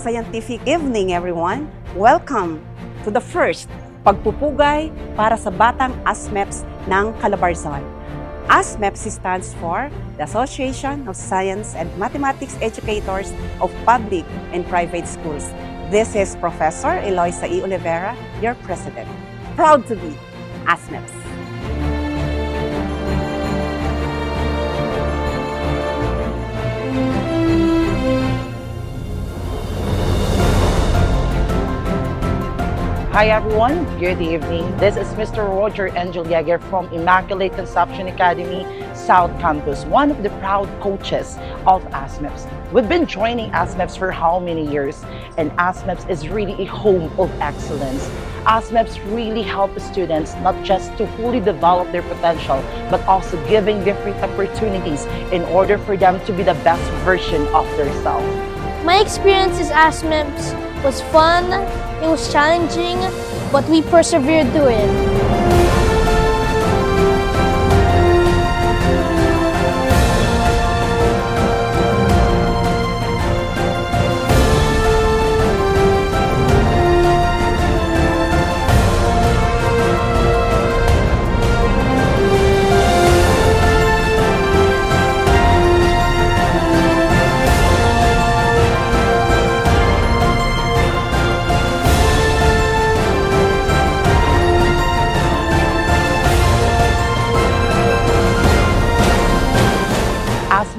scientific evening, everyone. Welcome to the first pagpupugay para sa batang ASMEPS ng Calabarzon. ASMEPS stands for the Association of Science and Mathematics Educators of Public and Private Schools. This is Professor Eloisa E. Oliveira, your president. Proud to be ASMEPS. Hi everyone, good evening. This is Mr. Roger Angel Yeager from Immaculate Conception Academy, South Campus, one of the proud coaches of ASMEPS. We've been joining ASMEPS for how many years? And ASMEPS is really a home of excellence. ASMEPS really help students not just to fully develop their potential, but also giving different opportunities in order for them to be the best version of themselves. My experience as ASMEPS was fun, it was challenging, but we persevered through it.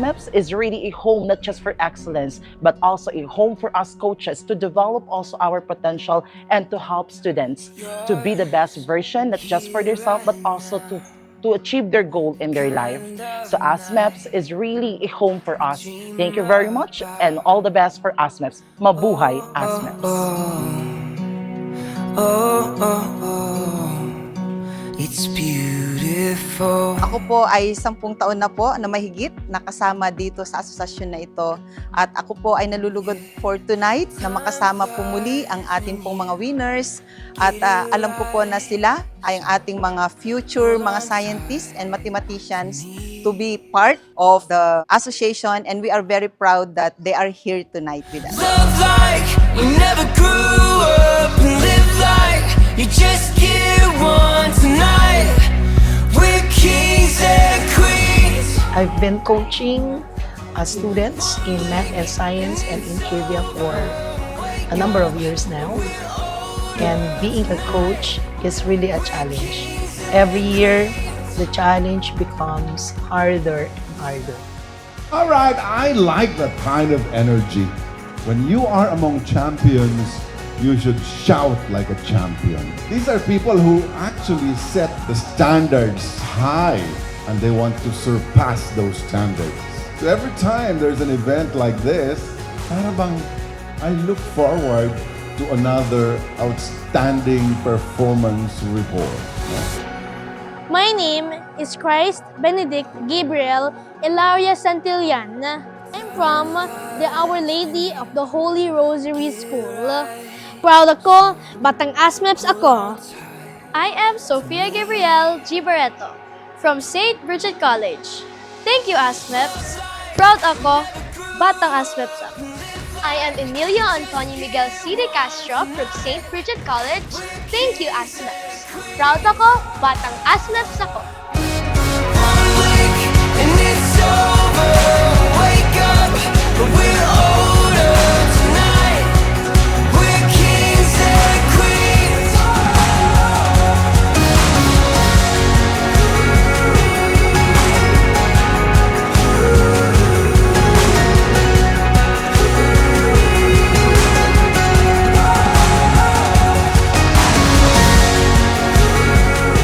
ASMEPS is really a home not just for excellence, but also a home for us coaches to develop also our potential and to help students to be the best version, not just for themselves, but also to to achieve their goal in their life. So ASMEPS is really a home for us. Thank you very much and all the best for ASMEPS. Mabuhay ASMEPS. Oh, oh, oh, oh. It's beautiful. Ako po ay sampung taon na po na mahigit nakasama dito sa asosasyon na ito. At ako po ay nalulugod for tonight na makasama po muli ang ating pong mga winners. At ah, alam ko po na sila ay ang ating mga future mga scientists and mathematicians to be part of the association and we are very proud that they are here tonight with us. Love like you never grew up and live like you just get one tonight. We're kings and queens. I've been coaching uh, students in math and science and in trivia for a number of years now. And being a coach is really a challenge. Every year, the challenge becomes harder and harder. All right, I like that kind of energy. When you are among champions, you should shout like a champion. These are people who actually set the standards high and they want to surpass those standards. So every time there's an event like this, I look forward to another outstanding performance report. My name is Christ Benedict Gabriel Ilaria Santillan. I'm from the Our Lady of the Holy Rosary School. Proud ako, batang ASMEPS ako. I am Sofia Gabriel G. Barreto from St. Bridget College. Thank you, ASMEPS. Proud ako, batang ASMEPS ako. I am Emilio Antonio Miguel C. de Castro from St. Bridget College. Thank you, ASMEPS. Proud ako, batang ASMEPS ako.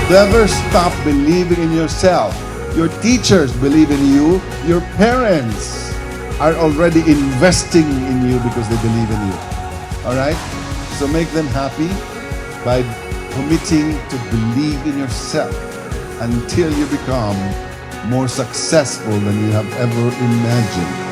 Never stop believing in yourself. Your teachers believe in you. Your parents are already investing in you because they believe in you. All right? So make them happy by committing to believe in yourself until you become more successful than you have ever imagined.